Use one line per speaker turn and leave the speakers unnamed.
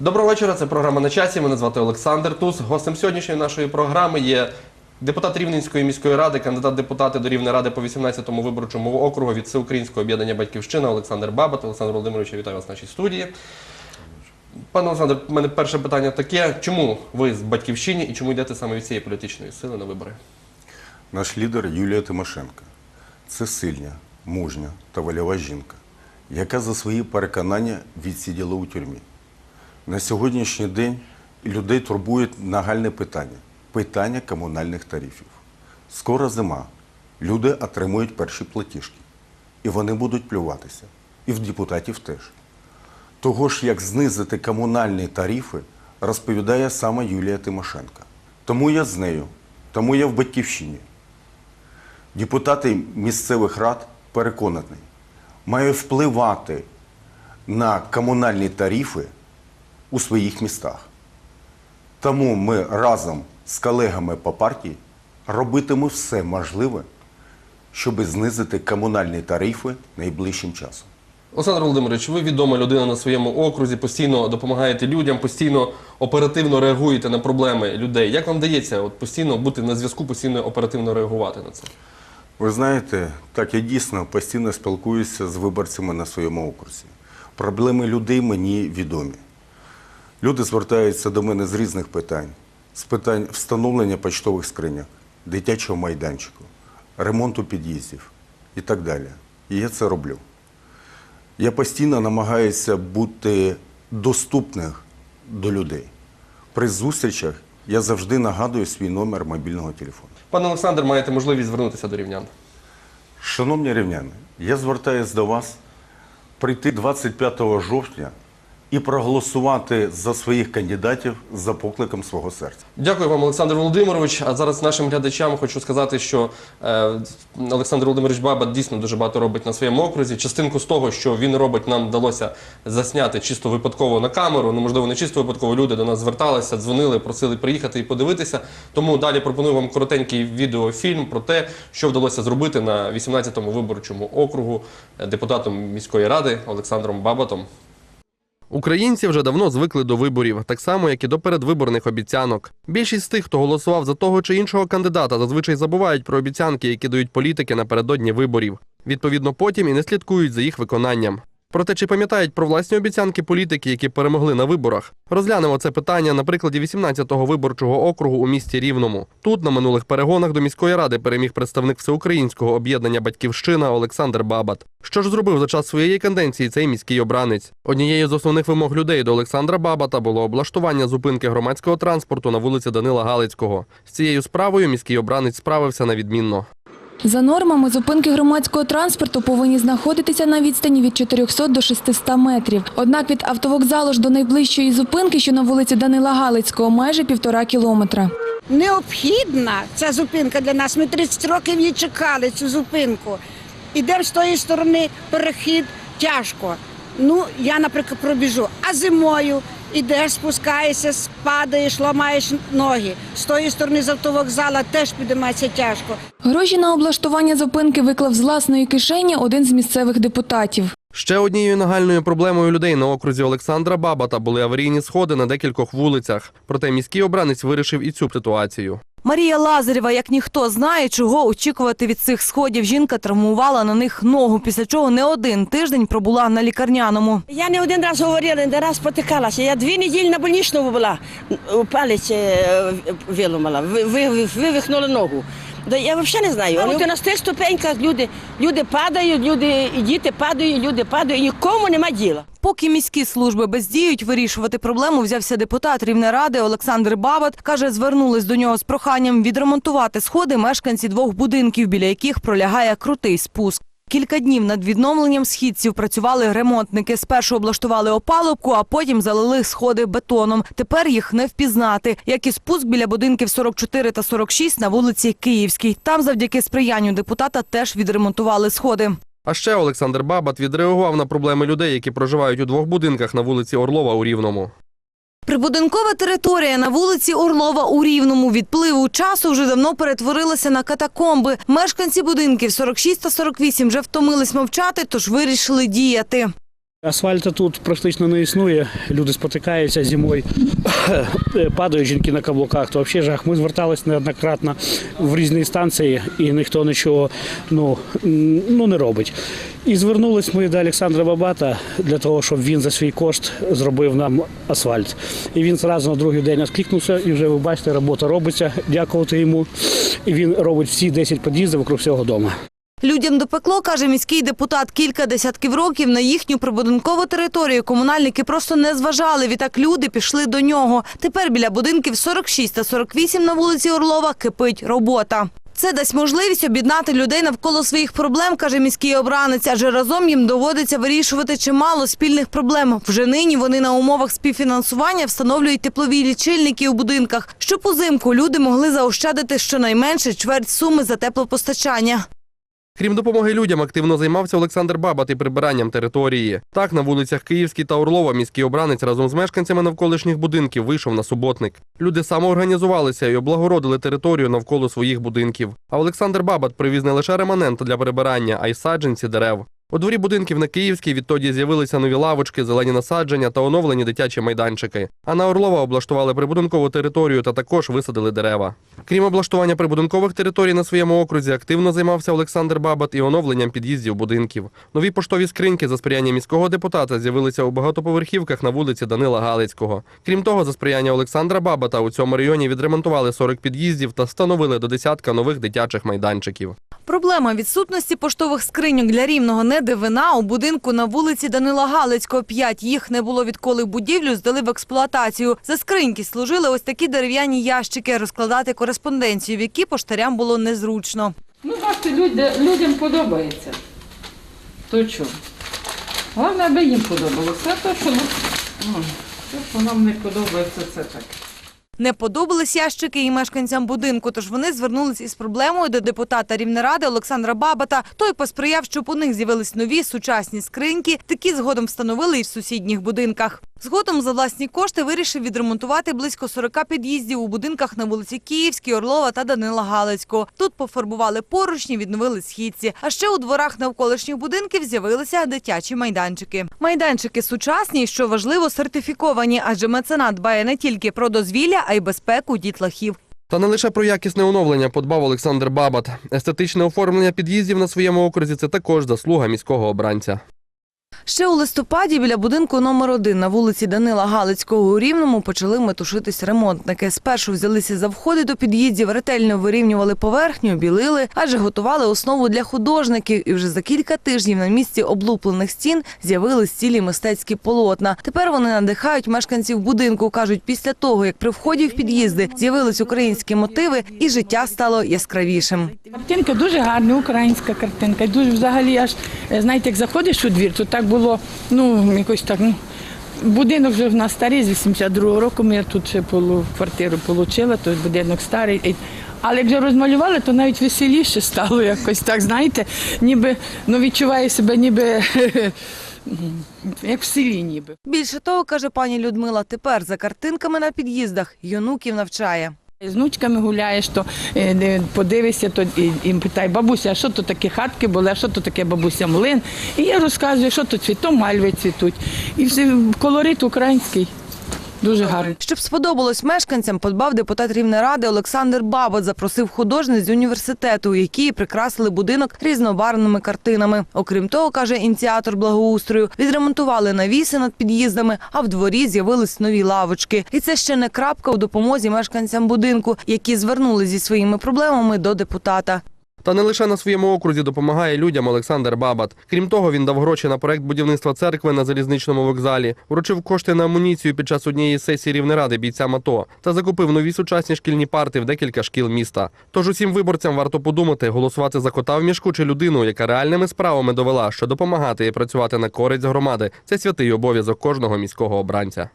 Доброго вечора. Це програма на часі. Мене звати Олександр Тус. Гостем сьогоднішньої нашої програми є депутат Рівненської міської ради, кандидат депутати до Рівної ради по 18-му виборчому округу від Всеукраїнського об'єднання Батьківщина Олександр Бабат. Олександр Володимирович, вітаю вас в нашій студії. Пане Олександр, у мене перше питання таке: чому ви з батьківщині і чому йдете саме від цієї політичної сили на вибори?
Наш лідер Юлія Тимошенко це сильна, мужня та вольова жінка, яка за свої переконання відсиділа у тюрмі. На сьогоднішній день людей турбує нагальне питання питання комунальних тарифів. Скоро зима, люди отримують перші платіжки, і вони будуть плюватися. І в депутатів теж. Того ж, як знизити комунальні тарифи, розповідає саме Юлія Тимошенко. Тому я з нею, тому я в батьківщині. Депутати місцевих рад переконані, мають впливати на комунальні тарифи у своїх містах. Тому ми разом з колегами по партії робитимемо все можливе, щоб знизити комунальні тарифи найближчим часом.
Олександр Володимирович, ви відома людина на своєму окрузі, постійно допомагаєте людям, постійно оперативно реагуєте на проблеми людей. Як вам вдається от постійно бути на зв'язку, постійно оперативно реагувати на це?
Ви знаєте, так я дійсно постійно спілкуюся з виборцями на своєму окрузі. Проблеми людей мені відомі. Люди звертаються до мене з різних питань: з питань встановлення почтових скриньок, дитячого майданчику, ремонту під'їздів і так далі. І я це роблю. Я постійно намагаюся бути доступним до людей. При зустрічах я завжди нагадую свій номер мобільного телефону.
Пане Олександр, маєте можливість звернутися до рівнян.
Шановні рівняни, я звертаюся до вас прийти 25 жовтня і проголосувати за своїх кандидатів за покликом свого серця.
Дякую вам, Олександр Володимирович. А зараз нашим глядачам хочу сказати, що е, Олександр Володимирович Баба дійсно дуже багато робить на своєму окрузі. Частинку з того, що він робить, нам вдалося засняти чисто випадково на камеру. Ну, можливо, не чисто випадково. Люди до нас зверталися, дзвонили, просили приїхати і подивитися. Тому далі пропоную вам коротенький відеофільм про те, що вдалося зробити на 18-му виборчому округу е, депутатом міської ради Олександром Бабатом. Українці вже давно звикли до виборів, так само як і до передвиборних обіцянок. Більшість з тих, хто голосував за того чи іншого кандидата, зазвичай забувають про обіцянки, які дають політики напередодні виборів. Відповідно, потім і не слідкують за їх виконанням. Проте чи пам'ятають про власні обіцянки політики, які перемогли на виборах? Розглянемо це питання на прикладі 18-го виборчого округу у місті Рівному. Тут на минулих перегонах до міської ради переміг представник всеукраїнського об'єднання Батьківщина Олександр Бабат. Що ж зробив за час своєї канденції цей міський обранець? Однією з основних вимог людей до Олександра Бабата було облаштування зупинки громадського транспорту на вулиці Данила Галицького. З цією справою міський обранець справився на відмінно.
За нормами, зупинки громадського транспорту повинні знаходитися на відстані від 400 до 600 метрів. Однак від автовокзалу ж до найближчої зупинки, що на вулиці Данила Галицького, майже півтора кілометра.
Необхідна ця зупинка для нас. Ми 30 років її чекали, цю зупинку. Ідемо з тої сторони, перехід тяжко. Ну, я, наприклад, пробіжу. А зимою ідеш, спускаєшся, падаєш, ламаєш ноги. З тої сторони з автовокзала теж підіймається тяжко.
Гроші на облаштування зупинки виклав з власної кишені один з місцевих депутатів.
Ще однією нагальною проблемою людей на окрузі Олександра Бабата були аварійні сходи на декількох вулицях. Проте міський обранець вирішив і цю ситуацію.
Марія Лазарєва, як ніхто знає, чого очікувати від цих сходів. Жінка травмувала на них ногу, після чого не один тиждень пробула на лікарняному.
Я не один раз говорила, не раз потикалася. Я дві неділі на больничному була, палець виломала, виламала, ви- ви- вивихнула ногу. Да я взагалі не знаю. От на тих ступеньках люди, люди падають, люди і діти падають, люди падають, нікому нема діла.
Поки міські служби бездіють, вирішувати проблему взявся депутат Рівнеради Олександр Бабат. Каже, звернулись до нього з проханням відремонтувати сходи мешканці двох будинків, біля яких пролягає крутий спуск. Кілька днів над відновленням східців працювали ремонтники. Спершу облаштували опалубку, а потім залили сходи бетоном. Тепер їх не впізнати, як і спуск біля будинків 44 та 46 на вулиці Київській. Там, завдяки сприянню депутата, теж відремонтували сходи.
А ще Олександр Бабат відреагував на проблеми людей, які проживають у двох будинках на вулиці Орлова у Рівному.
Прибудинкова територія на вулиці Орлова у Рівному від пливу часу вже давно перетворилася на катакомби. Мешканці будинків 46 та 48 вже втомились мовчати, тож вирішили діяти.
Асфальту тут практично не існує. Люди спотикаються зимою, падають жінки на каблуках. То взагалі жах. Ми зверталися неоднократно в різні станції, і ніхто нічого ну, ну, не робить. І звернулись ми до Олександра Бабата для того, щоб він за свій кошт зробив нам асфальт. І він зразу на другий день відкликнувся, і вже ви бачите, робота робиться. Дякувати йому. І він робить всі 10 під'їздів вокруг всього дому.
Людям допекло, каже міський депутат, кілька десятків років на їхню прибудинкову територію комунальники просто не зважали. Відтак люди пішли до нього. Тепер біля будинків 46 та 48 на вулиці Орлова кипить робота. Це дасть можливість об'єднати людей навколо своїх проблем, каже міський обранець, адже разом їм доводиться вирішувати чимало спільних проблем. Вже нині вони на умовах співфінансування встановлюють теплові лічильники у будинках, щоб узимку люди могли заощадити щонайменше чверть суми за теплопостачання.
Крім допомоги людям, активно займався Олександр Бабат і прибиранням території. Так, на вулицях Київській та Орлова міський обранець разом з мешканцями навколишніх будинків вийшов на суботник. Люди самоорганізувалися і облагородили територію навколо своїх будинків. А Олександр Бабат привіз не лише реманент для прибирання, а й саджанці дерев. У дворі будинків на Київській відтоді з'явилися нові лавочки, зелені насадження та оновлені дитячі майданчики. А на Орлова облаштували прибудинкову територію та також висадили дерева. Крім облаштування прибудинкових територій на своєму окрузі, активно займався Олександр Бабат і оновленням під'їздів будинків. Нові поштові скриньки за сприяння міського депутата з'явилися у багатоповерхівках на вулиці Данила Галицького. Крім того, за сприяння Олександра Бабата у цьому районі відремонтували 40 під'їздів та встановили до десятка нових дитячих майданчиків.
Проблема відсутності поштових скриньок для рівного не дивина. У будинку на вулиці Данила Галицького 5 їх не було відколи будівлю здали в експлуатацію. За скриньки служили ось такі дерев'яні ящики розкладати кореспонденцію, в які поштарям було незручно.
Ну, бачите, людям подобається. То що? Головне, аби їм подобалося. А то, що, ну, ну, то, що нам не подобається, це так.
Не подобались ящики і мешканцям будинку, тож вони звернулись із проблемою до депутата Рівнеради Олександра Бабата. Той посприяв, щоб у них з'явились нові сучасні скриньки. Такі згодом встановили і в сусідніх будинках. Згодом за власні кошти вирішив відремонтувати близько 40 під'їздів у будинках на вулиці Київській, Орлова та Данила Галицького. Тут пофарбували поручні, відновили східці. А ще у дворах навколишніх будинків з'явилися дитячі майданчики. Майданчики сучасні, що важливо, сертифіковані, адже меценат дбає не тільки про дозвілля, а й безпеку дітлахів.
Та не лише про якісне оновлення подбав Олександр Бабат. Естетичне оформлення під'їздів на своєму окрузі це також заслуга міського обранця.
Ще у листопаді біля будинку номер один на вулиці Данила Галицького у Рівному почали метушитись ремонтники. Спершу взялися за входи до під'їздів, ретельно вирівнювали поверхню, білили, адже готували основу для художників. І вже за кілька тижнів на місці облуплених стін з'явились цілі мистецькі полотна. Тепер вони надихають мешканців будинку. кажуть, після того як при вході в під'їзди з'явились українські мотиви, і життя стало яскравішим.
Картинка дуже гарна, українська картинка. Дуже взагалі аж е, знаєте, як заходиш у двір, то так було, ну якось так. Ну, будинок вже в нас старий з 82-го року. Ми тут ще квартиру отримали, то будинок старий. Але вже розмалювали, то навіть веселіше стало якось так, знаєте, ніби ну, відчуваю себе ніби як в селі ніби.
Більше того, каже пані Людмила, тепер за картинками на під'їздах юнуків навчає.
З внучками гуляєш, то е, подивишся, то і, і питай, бабуся, а що то таке хатки були, а що то таке бабуся млин. І я розказую, що то цвітом мальви цвітуть. І все, колорит український. Дуже гарний.
Щоб сподобалось мешканцям, подбав депутат Рівнеради Олександр Бабот, запросив художниць з університету, які прикрасили будинок різнобарвними картинами. Окрім того, каже ініціатор благоустрою, відремонтували навіси над під'їздами, а в дворі з'явились нові лавочки. І це ще не крапка у допомозі мешканцям будинку, які звернулися зі своїми проблемами до депутата.
Та не лише на своєму окрузі допомагає людям Олександр Бабат. Крім того, він дав гроші на проект будівництва церкви на залізничному вокзалі, вручив кошти на амуніцію під час однієї сесії Рівнеради бійцям АТО та закупив нові сучасні шкільні парти в декілька шкіл міста. Тож усім виборцям варто подумати, голосувати за кота в мішку чи людину, яка реальними справами довела, що допомагати і працювати на користь громади це святий обов'язок кожного міського обранця.